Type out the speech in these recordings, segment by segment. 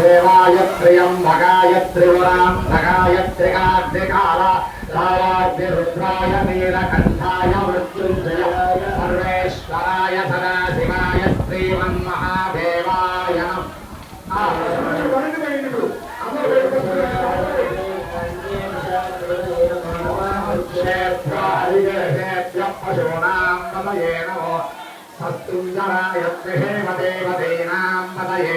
దేవాయ త్ర్యంబకాయ త్రిపురాంతకాయ త్రికాగ్నికాల కాలాగ్ని రుద్రాయ నీలకంఠాయ మృత్యుంజయాయ సర్వేశ్వరాయ సదాశివాయ శ్రీమన్మహాదేవాయ సత్తుంజరాయ పశూనాం పదయే నమో. నమో భద్రజాయ పదయే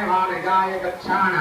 నమో హరిహే